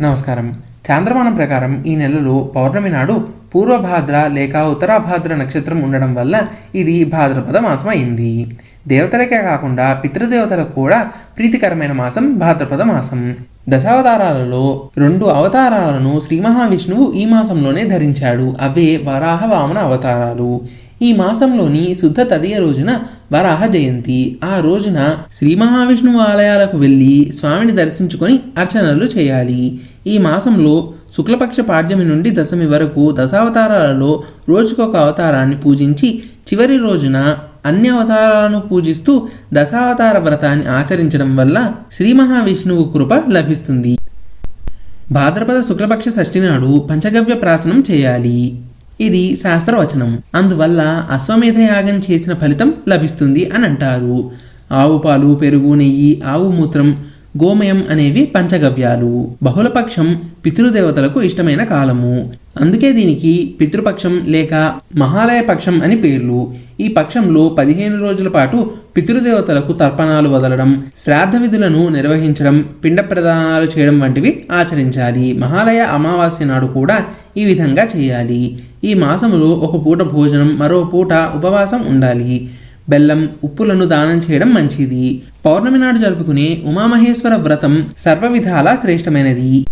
నమస్కారం. చాంద్రమానం ప్రకారం ఈ నెలలో పౌర్ణమి నాడు పూర్వభాద్ర లేక ఉత్తరాభాద్ర నక్షత్రం ఉండడం వల్ల ఇది భాద్రపద మాసం అయింది దేవతలకే కాకుండా పితృదేవతలకు కూడా ప్రీతికరమైన మాసం భాద్రపద మాసం. దశావతారాలలో రెండు అవతారాలను శ్రీ మహావిష్ణువు ఈ మాసంలోనే ధరించాడు. అవే వరాహ వామన అవతారాలు. ఈ మాసంలోని శుద్ధ తదియ రోజున వరాహ జయంతి. ఆ రోజున శ్రీ మహావిష్ణువు ఆలయాలకు వెళ్ళి స్వామిని దర్శించుకొని అర్చనలు చేయాలి. ఈ మాసంలో శుక్లపక్ష పాడ్యమి నుండి దశమి వరకు దశావతారాలలో రోజుకొక అవతారాన్ని పూజించి చివరి రోజున అన్ని అవతారాలను పూజిస్తూ దశావతార వ్రతాన్ని ఆచరించడం వల్ల శ్రీ మహావిష్ణువు కృప లభిస్తుంది. భాద్రపద శుక్లపక్ష షష్ఠి నాడు పంచగవ్య ప్రాసనం చేయాలి. ఇది శాస్త్రవచనం. అందువల్ల అశ్వమేధ యాగం చేసిన ఫలితం లభిస్తుంది అని అంటారు. ఆవు పాలు పెరుగు నెయ్యి ఆవు మూత్రం గోమయం అనేవి పంచగవ్యాలు. బహుళపక్షం పితృదేవతలకు ఇష్టమైన కాలము. అందుకే దీనికి పితృపక్షం లేక మహాలయ పక్షం అని పేర్లు. ఈ పక్షంలో పదిహేను రోజుల పాటు పితృదేవతలకు తర్పణాలు వదలడం శ్రాద్ధ విధులను నిర్వహించడం పిండ ప్రదానాలు చేయడం వంటివి ఆచరించాలి. మహాలయ అమావాస్య నాడు కూడా ఈ విధంగా చేయాలి. ఈ మాసంలో ఒక పూట భోజనం మరో పూట ఉపవాసం ఉండాలి. బెల్లం ఉప్పులను దానం చేయడం మంచిది. పౌర్ణమి నాడు జరుపుకునే ఉమామహేశ్వర వ్రతం సర్వవిధాల శ్రేష్టమైనది.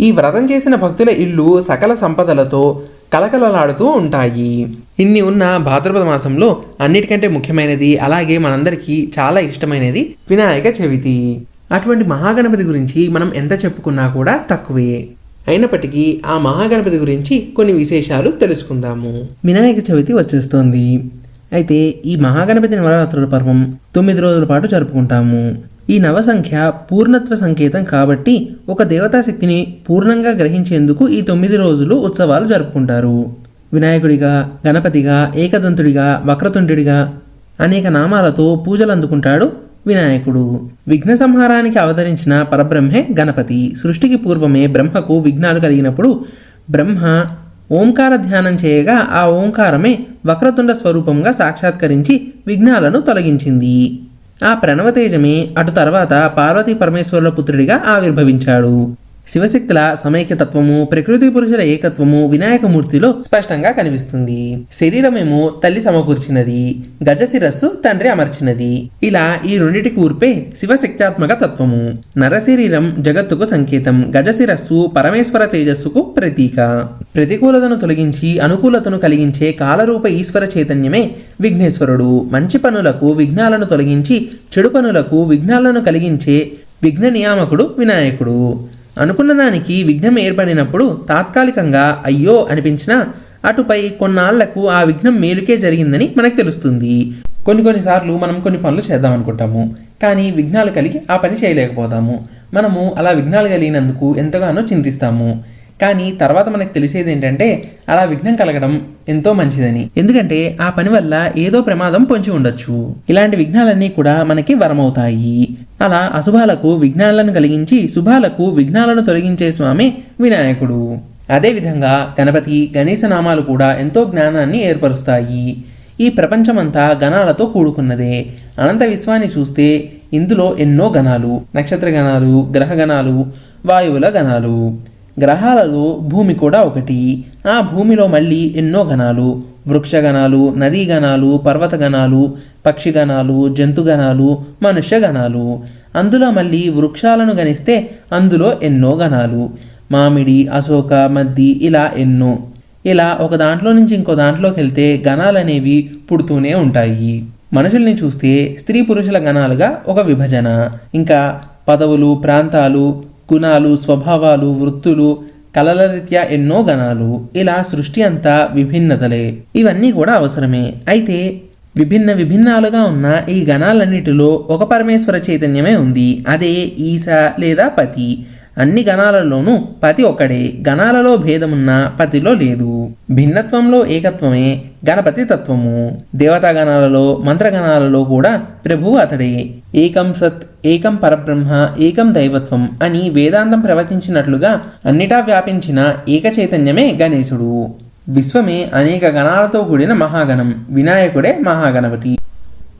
ఈ వ్రతం చేసిన భక్తుల ఇల్లు సకల సంపదలతో కలకలలాడుతూ ఉంటాయి. ఇన్ని ఉన్న భాద్రపద మాసంలో అన్నిటికంటే ముఖ్యమైనది అలాగే మనందరికీ చాలా ఇష్టమైనది వినాయక చవితి. అటువంటి మహాగణపతి గురించి మనం ఎంత చెప్పుకున్నా కూడా తక్కువే. అయినప్పటికీ ఆ మహాగణపతి గురించి కొన్ని విశేషాలు తెలుసుకుందాము. వినాయక చవితి వచ్చేస్తోంది. అయితే ఈ మహాగణపతి నవరాత్రుల పర్వం తొమ్మిది రోజుల పాటు జరుపుకుంటాము. ఈ నవ సంఖ్య పూర్ణత్వ సంకేతం కాబట్టి ఒక దేవతాశక్తిని పూర్ణంగా గ్రహించేందుకు ఈ తొమ్మిది రోజులు ఉత్సవాలు జరుపుకుంటారు. వినాయకుడిగా గణపతిగా ఏకదంతుడిగా వక్రతుండుడిగా అనేక నామాలతో పూజలు అందుకుంటాడు వినాయకుడు. విఘ్న సంహారానికి అవతరించిన పరబ్రహ్మే గణపతి. సృష్టికి పూర్వమే బ్రహ్మకు విఘ్నాలు కలిగినప్పుడు బ్రహ్మ ఓంకార ధ్యానం చేయగా ఆ ఓంకారమే వక్రతుండ స్వరూపంగా సాక్షాత్కరించి విఘ్నాలను తొలగించింది. ఆ ప్రణవతేజమే అటు తర్వాత పార్వతీ పరమేశ్వరుల పుత్రుడిగా ఆవిర్భవించాడు. శివశక్తుల సమైక్యతత్వము ప్రకృతి పురుషుల ఏకత్వము వినాయకమూర్తిలో స్పష్టంగా కనిపిస్తుంది. శరీరమేమో తల్లి సమకూర్చినది గజశిరస్సు తండ్రి అమర్చినది. ఇలా ఈ రెండిటి కూర్పే శివశక్త్యాత్మక తత్వము. నరశరీరం జగత్తుకు సంకేతం గజశిరస్సు పరమేశ్వర తేజస్సుకు ప్రతీక. ప్రతికూలతను తొలగించి అనుకూలతను కలిగించే కాలరూప ఈశ్వర చైతన్యమే విఘ్నేశ్వరుడు. మంచి పనులకు విఘ్నాలను తొలగించి చెడు పనులకు విఘ్నాలను కలిగించే విఘ్న నియామకుడు వినాయకుడు. అనుకున్న దానికి విఘ్నం ఏర్పడినప్పుడు తాత్కాలికంగా అయ్యో అనిపించినా అటుపై కొన్నాళ్ళకు ఆ విఘ్నం మేలుకే జరిగిందని మనకు తెలుస్తుంది. కొన్ని కొన్నిసార్లు మనం కొన్ని పనులు చేద్దాం అనుకుంటాము కానీ విఘ్నాలు కలిగి ఆ పని చేయలేకపోతాము. మనము అలా విఘ్నాలు కలిగినందుకు ఎంతగానో చింతిస్తాము. కానీ తర్వాత మనకు తెలిసేది ఏంటంటే అలా విఘ్నం కలగడం ఎంతో మంచిదని. ఎందుకంటే ఆ పని వల్ల ఏదో ప్రమాదం పొంచి ఉండొచ్చు. ఇలాంటి విఘ్నాలన్నీ కూడా మనకి వరమవుతాయి. అలా అశుభాలకు విఘ్నాలను కలిగించి శుభాలకు విఘ్నాలను తొలగించే స్వామి వినాయకుడు. అదేవిధంగా గణపతి గణేశ నామాలు కూడా ఎంతో జ్ఞానాన్ని ఏర్పరుస్తాయి. ఈ ప్రపంచమంతా గణాలతో కూడుకున్నదే. అనంత విశ్వాన్ని చూస్తే ఇందులో ఎన్నో గణాలు. నక్షత్ర గణాలు గ్రహ గణాలు వాయువుల గణాలు. గ్రహాలలో భూమి కూడా ఒకటి. ఆ భూమిలో మళ్ళీ ఎన్నో గణాలు వృక్షగణాలు నదీ గణాలు పర్వత గణాలు పక్షి గణాలు జంతు గణాలు మనుష్య గణాలు అందులో మళ్ళీ వృక్షాలను గణిస్తే అందులో ఎన్నో గణాలు. మామిడి అశోక మద్ది ఇలా ఎన్నో. ఇలా ఒక దాంట్లో నుంచి ఇంకో దాంట్లోకి వెళ్తే గణాలనేవి పుడుతూనే ఉంటాయి. మనుషుల్ని చూస్తే స్త్రీ పురుషుల గణాలుగా ఒక విభజన. ఇంకా పదవులు ప్రాంతాలు గుణాలు స్వభావాలు వృత్తులు కళల రీత్యా ఎన్నో గణాలు ఇలా సృష్టి అంతా విభిన్నతలే. ఇవన్నీ కూడా అవసరమే. అయితే విభిన్న విభిన్నాలుగా ఉన్న ఈ గణాలన్నిటిలో ఒక పరమేశ్వర చైతన్యమే ఉంది. అదే ఈశ లేదా పతి. అన్ని గణాలలోనూ పతి ఒక్కడే గణాలలో భేదమున్న పతిలో లేదు. భిన్నత్వంలో ఏకత్వమే గణపతి తత్వము. దేవతా గణాలలో మంత్రగణాలలో కూడా ప్రభువు అతడే. ఏకం సత్ ఏకం పరబ్రహ్మ ఏకం దైవత్వం అని వేదాంతం ప్రవచించినట్లుగా అన్నిటా వ్యాపించిన ఏక చైతన్యమే గణేశుడు. విశ్వమే అనేక గణాలతో కూడిన మహాగణం వినాయకుడే మహాగణపతి.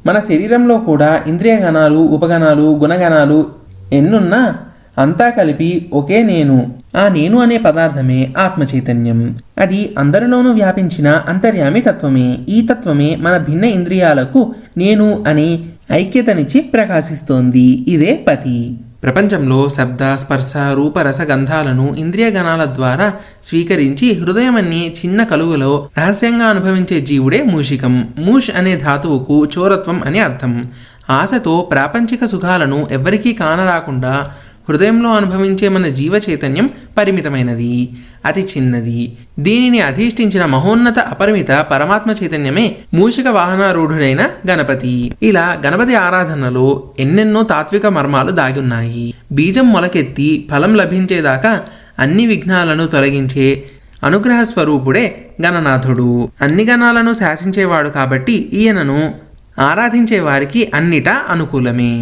మన శరీరంలో కూడా ఇంద్రియ గణాలు ఉపగణాలు గుణగణాలు ఎన్నున్నా అంతా కలిపి ఒకే నేను ఆ నేను అనే పదార్థమే ఆత్మ చైతన్యం అది అందరిలోనూ వ్యాపించిన అంతర్యామి తత్వమే. ఈ తత్వమే మన భిన్న ఇంద్రియాలకు నేను అనే ఐక్యతనిచ్చి ప్రకాశిస్తోంది. ఇదే పతి. ప్రపంచంలో శబ్ద స్పర్శ రూపరస గంధాలను ఇంద్రియ గణాల ద్వారా స్వీకరించి హృదయం చిన్న కలుగులో రహస్యంగా అనుభవించే జీవుడే మూషికం. మూష్ అనే ధాతువుకు చోరత్వం అని అర్థం. ఆశతో ప్రాపంచిక సుఖాలను ఎవ్వరికీ కానరాకుండా హృదయంలో అనుభవించే మన జీవ చైతన్యం పరిమితమైనది అతి చిన్నది. దీనిని అధిష్ఠించిన మహోన్నత అపరిమిత పరమాత్మ చైతన్యమే మూషిక వాహనారూఢుడైన గణపతి. ఇలా గణపతి ఆరాధనలో ఎన్నెన్నో తాత్విక మర్మాలు దాగున్నాయి బీజం మొలకెత్తి ఫలం లభించేదాకా అన్ని విఘ్నాలను తొలగించే అనుగ్రహ స్వరూపుడే గణనాథుడు. అన్ని గణాలను శాసించేవాడు కాబట్టి ఈయనను ఆరాధించే వారికి అన్నిటా అనుకూలమే.